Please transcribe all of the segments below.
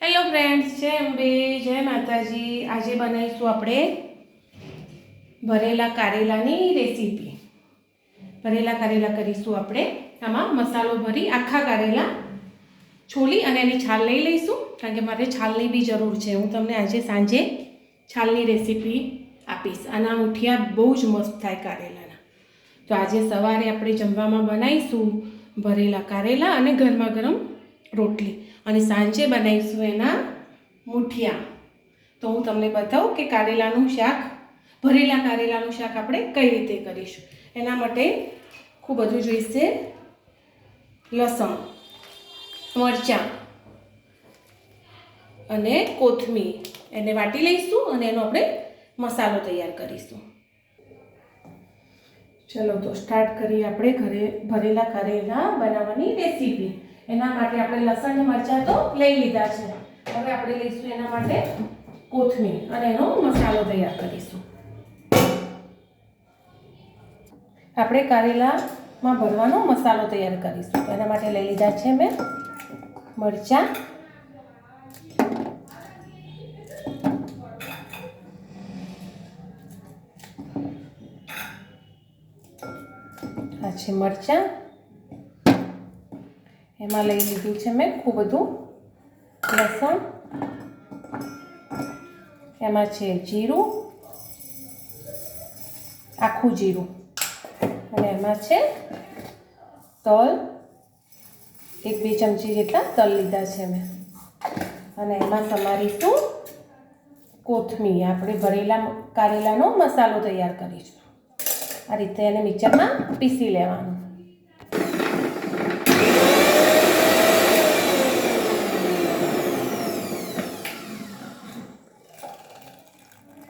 Hello friends જય અંબે, જય માતાજી. આજે બનાવીશું આપણે ભરેલા કારેલાની રેસીપી ભરેલા કારેલા કરીશું આપણે. આમાં મસાલો ભરી આખા કારેલા છોલી અને એની છાલ લઈ લઈશું. કારણ કે મારે છાલની બી જરૂર છે. હું તમને આજે સાંજે છાલની રેસીપી આપીશ. આના મુઠિયા બહુ જ મસ્ત થાય કારેલાના. તો આજે સવારે આપણે જમવામાં બનાવીશું ભરેલા કારેલા અને ગરમા ગરમ રોટલી. અને સાંજે બનાવીશું એના મુઠિયા. તો હું તમને બતાવું કે કારેલાનું શાક, ભરેલા કારેલાનું શાક આપણે કઈ રીતે કરીશું. એના માટે ખૂબ બધું જોઈશે લસણ, મરચાં અને કોથમીર. એને વાટી લઈશું અને એનો આપણે મસાલો તૈયાર કરીશું. ચલો તો સ્ટાર્ટ કરીએ આપણે ઘરે ભરેલા કારેલા બનાવવાની રેસીપી એના માટે આપણે લસણ ને મરચાં તો લઈ લીધા છે. હવે આપણે લઈશું એના માટે કોથમીર અને એનો મસાલો તૈયાર કરીશું. આપણે કારેલામાં ભરવાનો મસાલો તૈયાર કરીશું. એના માટે લઈ લીધા છે મેં મરચાં. આ છે મરચાં. એમાં લઈ લીધું છે મેં ખૂબ બધું લસણ. એમાં છે જીરું, આખું જીરું. અને એમાં છે તલ. એક બે ચમચી જેટલા તલ લીધા છે મેં. અને એમાં સમારીશું કોથમીર. આપણે ભરેલા કારેલાનો મસાલો તૈયાર કરીશું. આ રીતે એને મિક્સરમાં પીસી લેવાનું.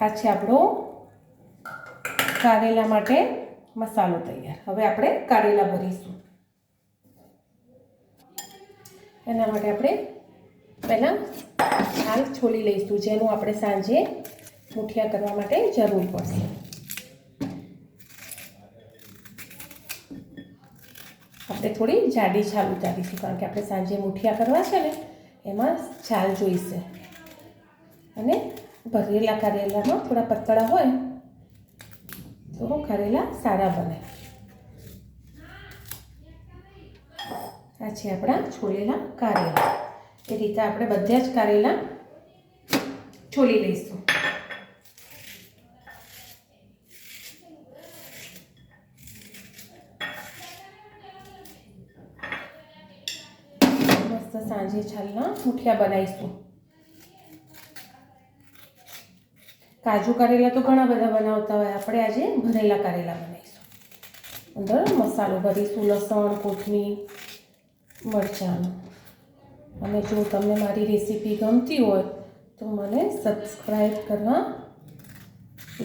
આ છે આપણો કારેલા માટે મસાલો તૈયાર. હવે આપણે કારેલા ભરીશું. એના માટે આપણે પહેલાં છાલ છોલી લઈશું, જેનું આપણે સાંજે મુઠિયા કરવા માટે જરૂર પડશે. આપણે થોડી જાડી છાલ ઉતારીશું, કારણ કે આપણે સાંજે મુઠિયા કરવા છે ને, એમાં છાલ જોઈશે. અને ભરેલા કારેલામાં થોડા પતળા હોય તો કારેલા સારા બને. આ છે આપણા છોલેલા કારેલા. એ રીતે આપણે બધા જ કારેલા છોલી લઈશું. મસ્ત સાંજે છાલના મુઠિયા બનાવીશું. કાજુ કારેલા તો ઘણા બધા બનાવતા હોય. આપણે આજે ભરેલા કારેલા બનાવીશું. અંદર મસાલો ભરીશું, લસણ, કોથમીર મરચાંનો અને જો તમને મારી રેસીપી ગમતી હોય, તો મને સબસ્ક્રાઈબ કરવા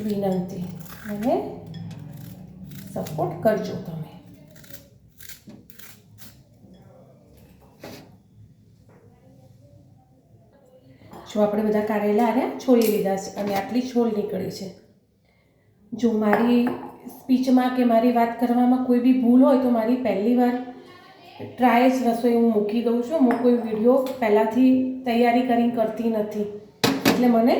વિનંતી. અને સપોર્ટ કરજો તમે. જો આપણે બધા કારેલા અને છોલી લીધા છે અને આટલી છોલ નીકળી છે. જો મારી સ્પીચમાં કે મારી વાત કરવામાં કોઈ બી ભૂલ હોય તો મારી પહેલી વાર ટ્રાય જ રસોઈ હું મૂકી દઉં છું. હું કોઈ વીડિયો પહેલાંથી તૈયારી કરી કરતી નથી. એટલે મને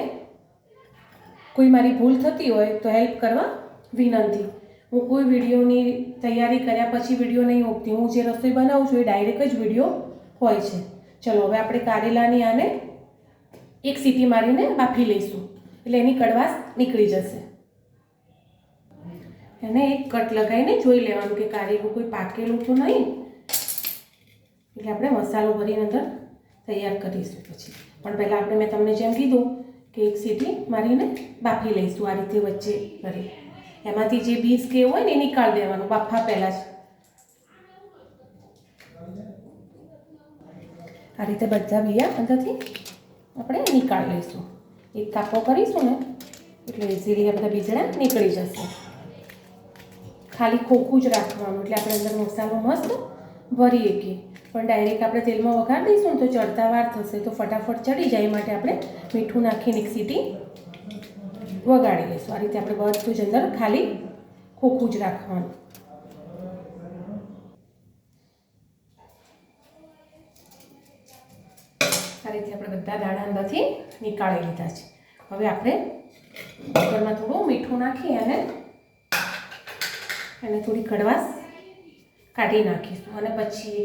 કોઈ મારી ભૂલ થતી હોય તો હેલ્પ કરવા વિનંતી. હું કોઈ વિડીયોની તૈયારી કર્યા પછી વીડિયો નહીં મૂકતી. હું જે રસોઈ બનાવું છું એ ડાયરેક્ટ જ વીડિયો હોય છે. ચલો, હવે આપણે કારેલાની આને એક સીટી મારીને બાફી લઈશું. એટલે એની કડવાશ નીકળી જશે. એને એક કટ લગાવીને જોઈ લેવાનું કે કારેલું કોઈ પાકેલું તો નહીં. એટલે આપણે મસાલો ભરીને અંદર તૈયાર કરીશું પછી. પણ પહેલાં આપણે મેં તમને જેમ કીધું કે એક સીટી મારીને બાફી લઈશું આ રીતે વચ્ચે કરી. એમાંથી જે બીજ કે હોય ને એ નીકાળી દેવાનું. બાફા પહેલાં જ. આ રીતે બધા બિયા અંદરથી આપણે નીકાળી લઈશું. એક કાપો કરીશું ને, એટલે ઇઝીલી આ બધા બીજડા નીકળી જશે. ખાલી ખોખું જ રાખવાનું, એટલે આપણે અંદર મસાલો મસ્ત ભરી શકીએ પણ ડાયરેક્ટ આપણે તેલમાં વઘાર દઈશું ને તો ચડતા વાર થશે, તો ફટાફટ ચડી જાય માટે આપણે મીઠું નાખીને એક સીટી વગાડી લઈશું આ રીતે આપણે બધું જ અંદર ખાલી ખોખું જ રાખવાનું. આ રીતે આપણે બધા દાણા અંદરથી નીકાળી લીધા છે. હવે આપણે કુકરમાં થોડું મીઠું નાખી અને એને થોડી કડવાશ કાઢી નાખીશું અને પછી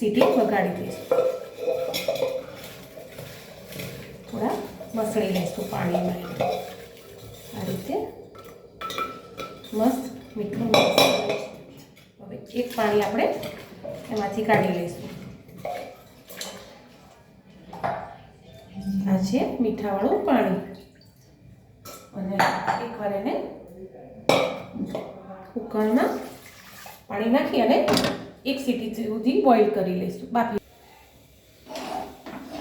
સીટી વગાડી દઈશું. થોડા મસળી લઈશું પાણીમાં. આ રીતે મસ્ત મીઠું. હવે એક પાણી આપણે એમાંથી કાઢી લઈશું. આ છે મીઠાવાળું પાણી. અને એકવાર એને કુકરમાં પાણી નાખી અને એક સીટી સુધી બોઇલ કરી લઈશું. બાફી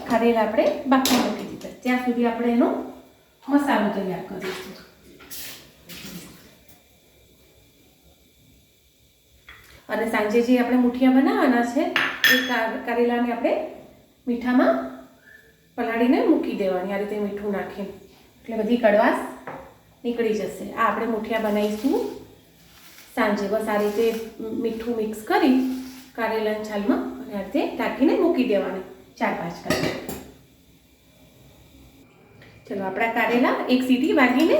ખારેલ આપણે બાફી મૂકી દીધા. ત્યાં સુધી આપણે એનો મસાલો તૈયાર કરીશું. અને સાંજે જે આપણે મુઠિયા બનાવવાના છે, એ કારેલાને આપણે મીઠામાં પલાળીને મૂકી દેવાની, આ રીતે મીઠું નાખીને. એટલે બધી કડવાશ નીકળી જશે. આ આપણે મુઠિયા બનાવીશું સાંજે. બસ આ રીતે મીઠું મિક્સ કરી કારેલાની છાલમાં અને આ રીતે ઢાંકીને મૂકી દેવાની ચાર પાંચ કલાક. ચલો, આપણા કારેલા એક સીટી વાગીને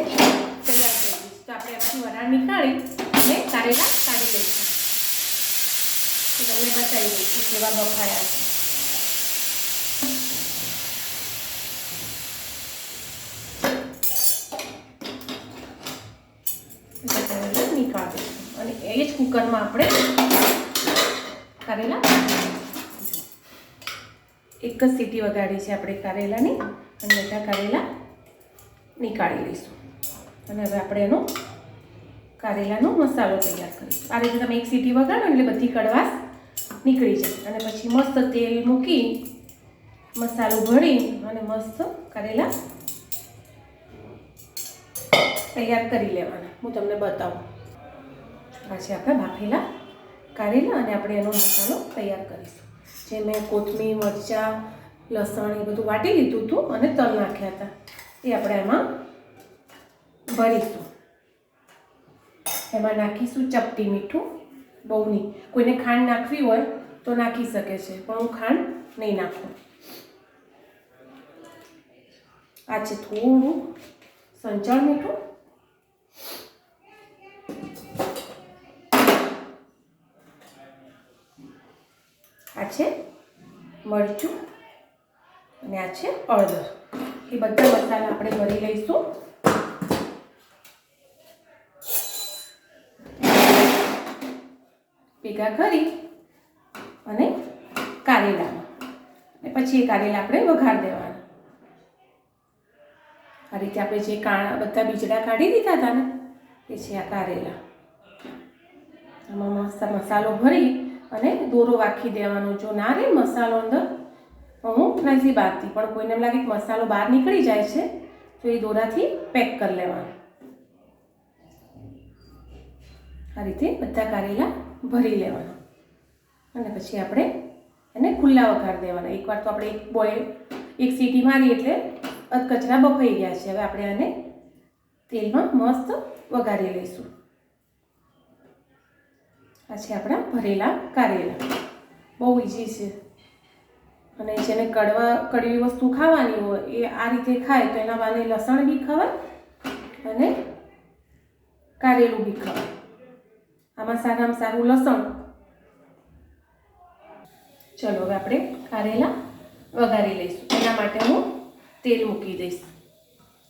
તૈયાર થઈ ગઈ તો આપણે એમાંથી વરાળ નીકાળી અને કારેલા કાઢી લઈશું. તો તમને બતાવી દઈશું કેવા બફાયા છે. કારેલા નીકાળી દઈશું અને એ જ કુકરમાં આપણે કારેલા એક જ સીટી વગાડી છે આપણે કારેલાની અને બધા કારેલા નીકાળી લઈશું અને હવે આપણે એનો કારેલાનો મસાલો તૈયાર કરીશું આ રીતે તમે એક સીટી વગાડો એટલે બધી કડવાશ નીકળી જાય અને પછી મસ્ત તેલ મૂકી મસાલો ભરી અને મસ્ત કારેલા તૈયાર કરી લેવાના. હું તમને બતાવું. પછી આપણે બાફેલા કારેલા અને આપણે એનો મસાલો તૈયાર કરીશું. જે મેં કોથમીર, મરચાં, લસણ એ બધું વાટી લીધું હતું અને તલ નાખ્યા હતા. એ આપણે એમાં ભરીશું. એમાં નાખીશું ચપટી મીઠું. બહુ નહીં. કોઈને ખાંડ નાખવી હોય તો નાખી શકે છે, પણ હું ખાંડ નહીં નાખું. આ છે થોડું સંચળ મીઠું. મરચું અને આ છે અળદર એ બધા મસાલા આપણે ભરી લઈશું. ભેગા કરી અને કારેલામાં. અને પછી એ કારેલા આપણે વઘાર દેવાના. આ રીતે આપણે જે કાણા બધા બીજડા કાઢી દીધા હતા ને, એ છે આ કારેલા. આમાં મસ્ત મસાલો ભરી અને દોરો વાખી દેવાનો. જો ના રહે મસાલો અંદર હું નથી બાંધતી પણ કોઈને એમ લાગે કે મસાલો બહાર નીકળી જાય છે, તો એ દોરાથી પેક કરી લેવાનો. આ રીતે બધા કારેલા ભરી લેવાના. અને પછી આપણે એને ખુલ્લા વઘાર દેવાના. એકવાર તો આપણે એક બોય એક સીટી મારી એટલે કચરા બફાઈ ગયા છે. હવે આપણે આને તેલમાં મસ્ત વઘારી લઈશું. આ છે આપણા ભરેલા કારેલા. બહુ ઇઝી છે. અને જેને કડવા, કડવી વસ્તુ ખાવાની હોય, એ આ રીતે ખાય તો એના બાને લસણ બી ખવાય અને કારેલું બી ખવાય. આમાં સારામાં સારું લસણ. ચલો, હવે આપણે કારેલા વઘારી લઈશું. એના માટે હું તેલ મૂકી દઈશ.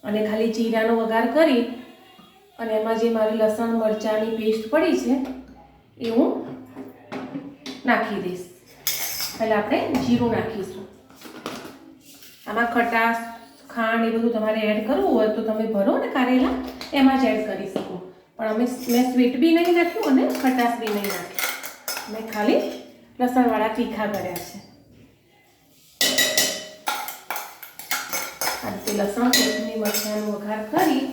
અને ખાલી જીરાનો વઘાર કરી અને એમાં જે મારી લસણ, મરચાંની પેસ્ટ પડી છે એ હું નાખી દઈશ. પહેલાં આપણે જીરું નાખીશું. આમાં ખટાશ, ખાંડ એ બધું તમારે એડ કરવું હોય તો તમે ભરો ને કારેલા, એમાં જ એડ કરી શકો. પણ અમે મેં સ્વીટ બી નહીં નાખ્યું અને ખટાશ બી નહીં નાખી મેં ખાલી લસણવાળા તીખા કર્યા છે. આ રીતે લસણ, કોથમીર વઘાર કરી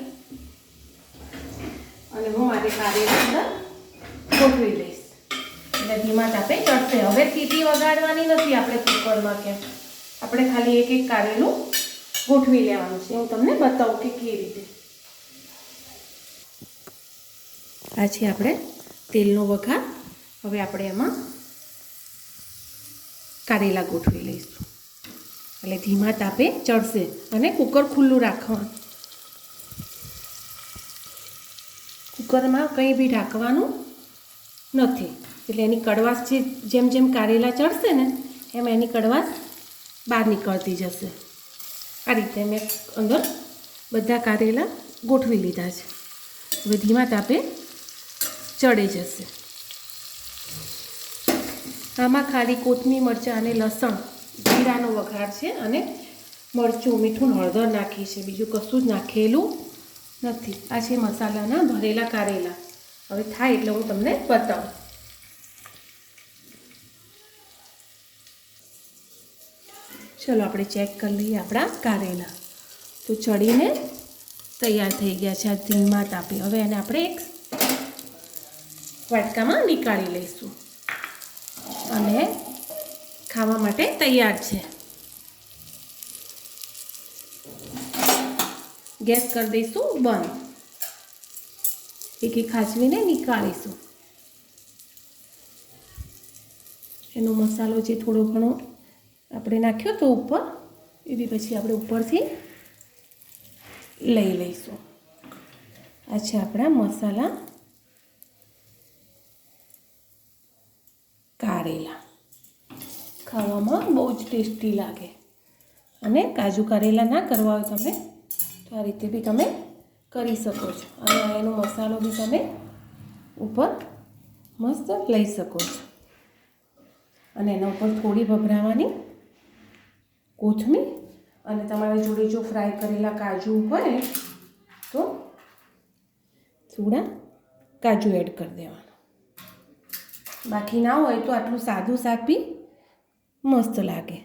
અને હું મારી કારેલા અંદર ગોઠવી લઈશ એટલે ધીમા તાપે ચડશે. હવે સીટી વગાડવાની નથી આપણે કુકરમાં કે આપણે ખાલી એક એક કારેલું ગોઠવી લેવાનું છે. હું તમને બતાવું કે કેવી રીતે. આ આપણે તેલનો વઘાર. હવે આપણે એમાં કારેલા ગોઠવી લઈશું. એટલે ધીમા તાપે ચડશે અને કુકર ખુલ્લું રાખવાનું. કુકરમાં કંઈ બી ઢાંકવાનું નથી. એટલે એની કડવાશ જે જેમ જેમ કારેલા ચડશે ને, એમ એની કડવાશ બહાર નીકળતી જશે. આ રીતે મેં અંદર બધા કારેલા ગોઠવી લીધા છે. હવે ધીમા તાપે ચડી જશે. આમાં ખાલી કોથમી મરચાં અને લસણ, જીરાનો વઘાર છે અને મરચું, મીઠું, હળદર નાખી છે. બીજું કશું જ નાખેલું નથી. આ છે મસાલાના ભરેલા કારેલા. હવે થાય એટલે હું તમને બતાવું. ચલો આપણે ચેક કરી લઈએ આપણા કારેલા. તો ચડીને તૈયાર થઈ ગયા છે આ ધીમા તાપે. હવે એને આપણે એક વાટકામાં નીકાળી લઈશું. અને ખાવા માટે તૈયાર છે. ગેસ કરી દઈશું બંધ. એક એક ખાચવીને નીકાળીશું. એનો મસાલો જે થોડો ઘણો આપણે નાખ્યો તો ઉપર, એ બી પછી આપણે ઉપરથી લઈ લઈશું. આ આપણા મસાલા કારેલા. ખાવામાં બહુ જ ટેસ્ટી લાગે. અને કાજુ કારેલા ના કરવા હોય તમે તો આ રીતે બી તમે કરી શકો છો. અને એનો મસાલો બી તમે ઉપર મસ્ત લઈ શકો છો. અને એના ઉપર થોડી ભભરાવાની કોથમીર અને તમારી જોડે જો ફ્રાય કરેલા કાજુ હોય તો થોડા કાજુ એડ કરી દેવાના. બાકી ના હોય તો આટલું સાદું શાક બી મસ્ત લાગે.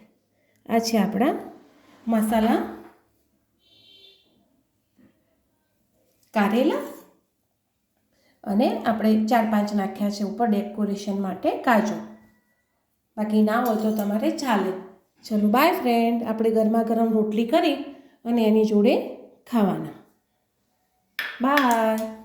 આ છે આપણા મસાલા કારેલા અને આપણે ચાર પાંચ નાખ્યા છે ઉપર ડેકોરેશન માટે કાજુ. બાકી ના હોય તો તમારે ચાલે. ચલો બાય ફ્રેન્ડ, આપણે ગરમા ગરમ રોટલી કરી અને એની જોડે ખાવાના. બાય.